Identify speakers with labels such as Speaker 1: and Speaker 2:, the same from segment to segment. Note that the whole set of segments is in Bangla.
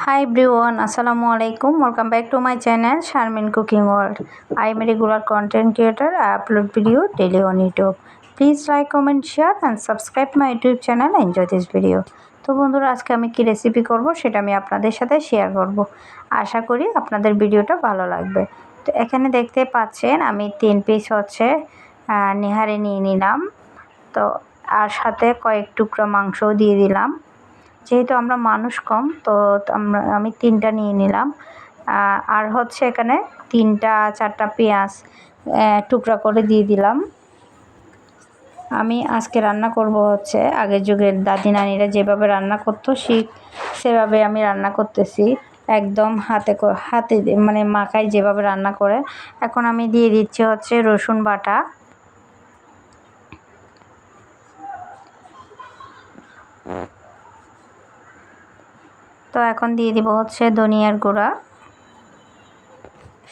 Speaker 1: Assalamu alaikum. Welcome back to my channel Sharmin Cooking World. I am a regular content creator. I upload video daily on YouTube. Please like, comment, share and subscribe my YouTube channel. Enjoy this video. তো বন্ধুরা আজকে আমি কি রেসিপি করব সেটা আমি আপনাদের সাথে শেয়ার করব আশা করি আপনাদের ভিডিওটা ভালো লাগবে তো এখানে দেখতে পাচ্ছেন আমি তিন পিস হচ্ছে নিহারে নিয়ে নিলাম তো আর সাথে কয়েক টুকরো মাংসও দিয়ে দিলাম যেহেতু আমরা মানুষ কম, তো আমরা, আমি তিনটা নিয়ে নিলাম। আর হচ্ছে এখানে তিনটা, চারটা পেঁয়াজ টুকরা করে দিয়ে দিলাম। আমি আজকে রান্না করব হচ্ছে, আগের যুগের দাদি নানিরা যেভাবে রান্না করতো, সেই সেভাবে আমি রান্না করতেছি। একদম হাতে হাতে মানে মাখাই যেভাবে রান্না করে। এখন আমি দিয়ে দিচ্ছি হচ্ছে রসুন বাটা। তো এখন দিয়ে দিব হচ্ছে ধনিয়ার গুঁড়া।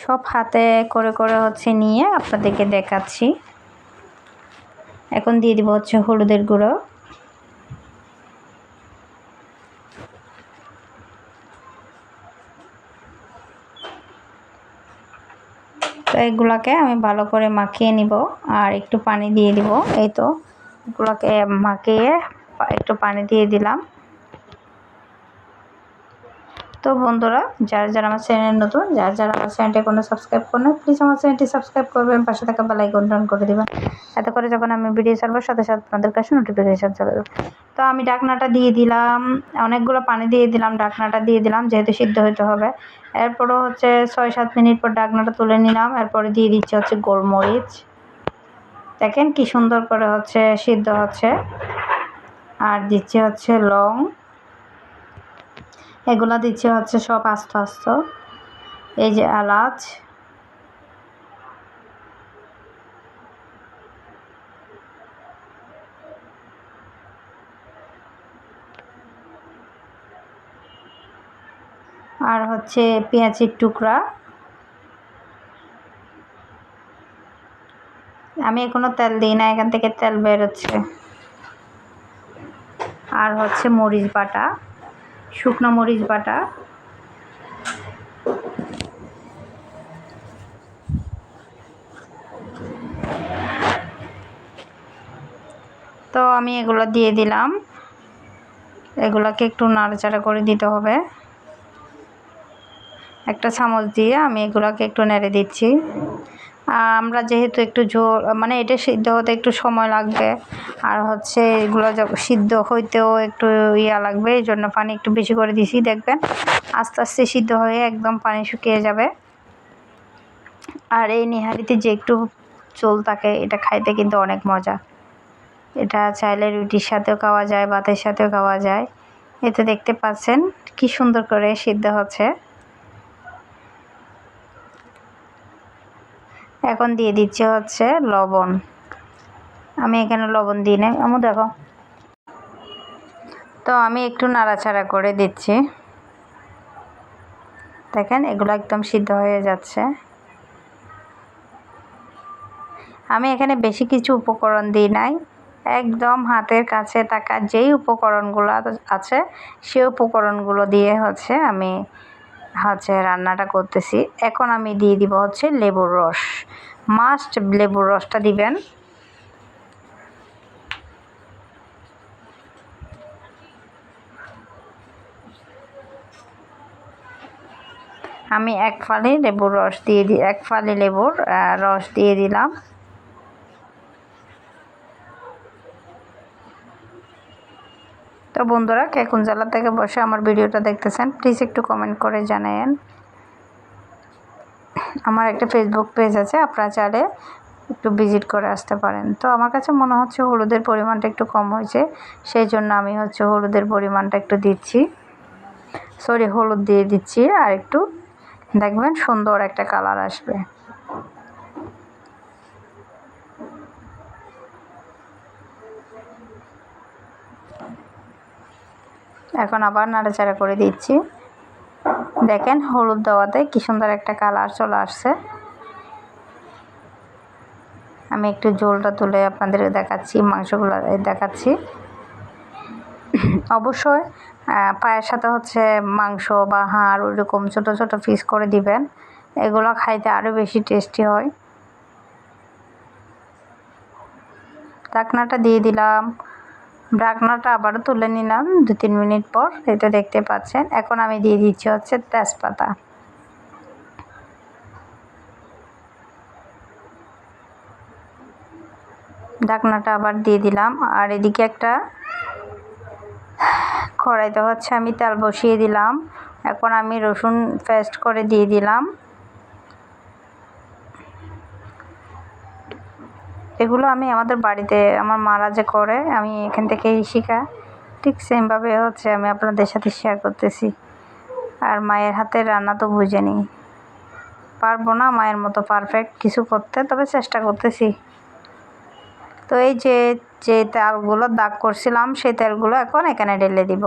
Speaker 1: সব হাতে করে করে হচ্ছে নিয়ে আপনাদেরকে দেখাচ্ছি। এখন দিয়ে দিব হচ্ছে হলুদের গুঁড়ো। তো এগুলাকে আমি ভালো করে মাখিয়ে নিব আর একটু পানি দিয়ে দিব। এই তো, এগুলাকে মাখিয়ে একটু পানি দিয়ে দিলাম। তো বন্ধুরা, যারা যারা আমার চ্যানেল নতুন, যারা যারা আমার চ্যানেলটি কোনো সাবস্ক্রাইব করেন প্লিজ আমার চ্যানেলটি সাবস্ক্রাইব করবেন, পাশে থাকা বেলাইকন ডান করে দেবেন। এতে করে যখন আমি ভিডিও ছাড়বো, সাথে সাথে আপনাদের কাছে নোটিফিকেশান চলে যাবে। তো আমি ডাকনাটা দিয়ে দিলাম, অনেকগুলো পানি দিয়ে দিলাম, ডাকনাটা দিয়ে দিলাম, যেহেতু সিদ্ধ হতে হবে। এরপরও হচ্ছে ছয় সাত মিনিট পর ডাকনাটা তুলে নিলাম, এরপরে দিয়ে দিচ্ছে হচ্ছে গোলমরিচ। দেখেন কি সুন্দর করে হচ্ছে সিদ্ধ হচ্ছে। আর দিচ্ছে হচ্ছে লং। এগুলো দিচ্ছে হচ্ছে সব আস্ত আস্ত। এই যে এলাচ। আর হচ্ছে পেঁয়াজের টুকরা। আমি এখনও তেল দিই না, এখান থেকে তেল বেরোচ্ছে আর হচ্ছে মরিচ বাটা। শুকনো মরিচ বাটা। তো আমি এগুলো দিয়ে দিলাম। এগুলোকে একটু নাড়াচাড়া করে দিতে হবে। একটা চামচ দিয়ে আমি এগুলোকে একটু নেড়ে দিচ্ছি। আমরা যেহেতু একটু ঝোল মানে এটা সিদ্ধ হতে একটু সময় লাগবে। আর হচ্ছে এগুলো সিদ্ধ হইতেও একটু ইয়া লাগবে, এই জন্য পানি একটু বেশি করে দিছি, দেখবেন। আস্তে আস্তে সিদ্ধ হয়ে একদম পানি শুকিয়ে যাবে। আর এই নিহারিতে যে একটু চোল থাকে, এটা খাইতে কিন্তু অনেক মজা। এটা চাইলে রুটির সাথেও খাওয়া যায়, ভাতের সাথেও খাওয়া যায়। এতে দেখতে পাচ্ছেন কি সুন্দর করে সিদ্ধ হচ্ছে। এখন দিয়ে দিচ্ছে হচ্ছে লবণ। আমি এখানে লবণ দিই না আমি দেখো। তো আমি একটু নাড়াচাড়া করে দিচ্ছি। দেখেন, এগুলো একদম সিদ্ধ হয়ে যাচ্ছে। আমি এখানে বেশি কিছু উপকরণ দিই নাই। একদম হাতের কাছে থাকা যেই উপকরণগুলো আছে সেই উপকরণগুলো দিয়ে হচ্ছে আমি হচ্ছে রান্নাটা করতেছি। এখন আমি দিয়ে দিব হচ্ছে লেবুর রস। মাস্ট লেবুর রসটা দিবেন। আমি এক ফালি লেবুর রস দিয়ে দিই এক ফালি লেবুর রস দিয়ে দিলাম। তো বন্ধুরা কে কোন জেলা থেকে বসে আমার ভিডিওটা দেখতেছেন প্লিজ একটু কমেন্ট করে জানায়েন। আমার একটা ফেসবুক পেজ আছে, আপনারা চাইলে একটু ভিজিট করে আসতে পারেন। তো আমার কাছে মনে হচ্ছে হলুদের পরিমাণটা একটু কম হয়েছে, সেই জন্য আমি হচ্ছে হলুদের পরিমাণটা একটু দিচ্ছি। সরি হলুদ দিয়ে দিচ্ছি, আর একটু দেখবেন সুন্দর একটা কালার আসবে। এখন আবার নাড়াচাড়া করে দিচ্ছি। দেখেন হলুদ দেওয়াতে কি সুন্দর একটা কালার চলে আসছে। আমি একটু ঝোলটা তুলে আপনাদের দেখাচ্ছি, মাংসগুলো দেখাচ্ছি। অবশ্যই পায়ের সাথে হচ্ছে মাংস বা হাড় ওইরকম ছোটো ছোটো পিস করে দিবেন। এগুলো খাইতে আরও বেশি টেস্টি হয়। ঢাকনাটা দিয়ে দিলাম। ঢাকনাটা আবারও তুলে নিলাম, দু তিন মিনিট পর এটা দেখতে পাচ্ছেন। এখন আমি দিয়ে দিচ্ছি হচ্ছে তেজপাতা। ঢাকনাটা আবার দিয়ে দিলাম, আর এদিকে একটা কড়াইতে হচ্ছে আমি তেল বসিয়ে দিলাম। এখন আমি রসুন পেস্ট করে দিয়ে দিলাম। এগুলো আমি আমাদের বাড়িতে, আমার মারা যে করে, আমি এখান থেকেই শিখা। ঠিক সেমভাবে হচ্ছে আমি আপনাদের সাথে শেয়ার করতেছি। আর মায়ের হাতের রান্না তো বুঝে নিই পারব না মায়ের মতো পারফেক্ট কিছু করতে, তবে চেষ্টা করতেছি। তো এই যে যে তেলগুলো দাগ করছিলাম, সেই তেলগুলো এখন এখানে ঢেলে দিব।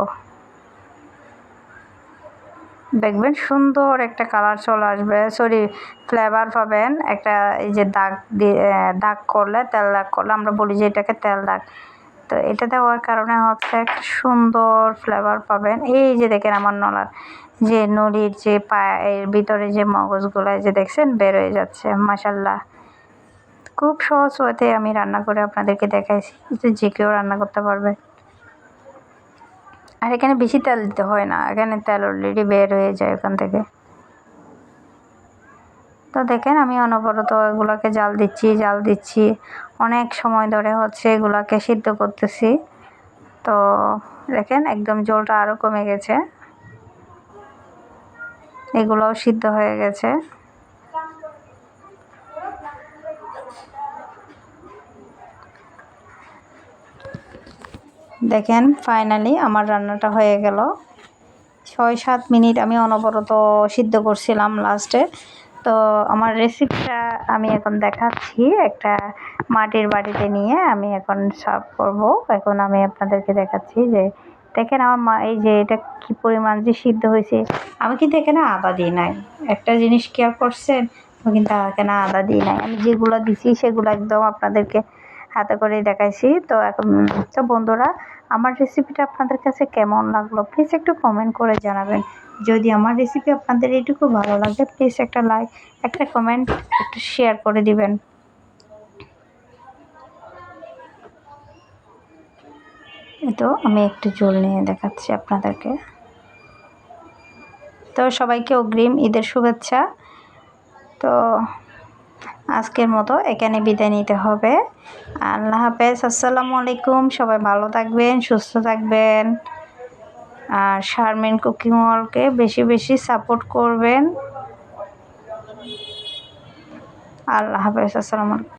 Speaker 1: দেখবেন সুন্দর একটা কালার চলে আসবে। সরি ফ্লেভার পাবেন। একটা এই যে দাগ দাগ করলে, তেল দাগ করলে, আমরা বলি যে এটাকে তেল দাগ। তো এটা দেওয়ার কারণে হচ্ছে একটা সুন্দর ফ্লেভার পাবেন। এই যে দেখেন আমার নলার, যে নলির যে পায়ের ভিতরে যে মগজগুলো যে দেখছেন, বের হয়ে যাচ্ছে মাসাল্লাহ খুব সহজ হতে আমি রান্না করে আপনাদেরকে দেখাইছি। যে কেউ রান্না করতে পারবে। আর এখানে বেশি তেল দিতে হয় না। এখানে তেল অলরেডি বের হয়ে যায় ওখান থেকে। তো দেখেন, আমি অনবরত এগুলোকে জাল দিচ্ছি জাল দিচ্ছি। অনেক সময় ধরে হচ্ছে এগুলাকে সিদ্ধ করতেছি। তো দেখেন, একদম জলটা আরও কমে গেছে। এগুলোও সিদ্ধ হয়ে গেছে। দেখেন ফাইনালি আমার রান্নাটা হয়ে গেল। ছয় সাত মিনিট আমি অনবরত সিদ্ধ করছিলাম লাস্টে তো আমার রেসিপিটা আমি এখন দেখাচ্ছি একটা মাটির বাড়িতে নিয়ে আমি এখন সার্ভ করব। এখন আমি আপনাদেরকে দেখাচ্ছি যে, দেখেন আমার মা, এই যে এটা কী পরিমাণ যে সিদ্ধ হয়েছে। আমি কিন্তু এখানে আদা দিই নাই। একটা জিনিস কেয়ার করছেন কিন্তু এখানে আদা দিই নাই। আমি যেগুলো দিছি সেগুলো একদম আপনাদেরকে হাতে করে দেখাইছি। তো এখন তো বন্ধুরা, আমার রেসিপিটা আপনাদের কাছে কেমন লাগল? প্লিজ একটু কমেন্ট করে জানাবেন। যদি আমার রেসিপি আপনাদের এইটুকু ভালো লাগে প্লিজ একটা লাইক একটা কমেন্ট একটু শেয়ার করে দিবেন। তো আমি একটু জল নিয়ে দেখাচ্ছি আপনাদেরকে। তো সবাইকে অগ্রিম ঈদের শুভেচ্ছা। তো আজকের মতো এখানে বিদায় নিতে হবে। আল্লাহ হাফেজ, আসসালামু আলাইকুম। সবাই ভালো থাকবেন, সুস্থ থাকবেন। আর শারমিন কুকিং ওয়ার্ল্ডকে বেশি বেশি সাপোর্ট করবেন। আল্লাহ হাফেজ, আসসালামু আলাইকুম।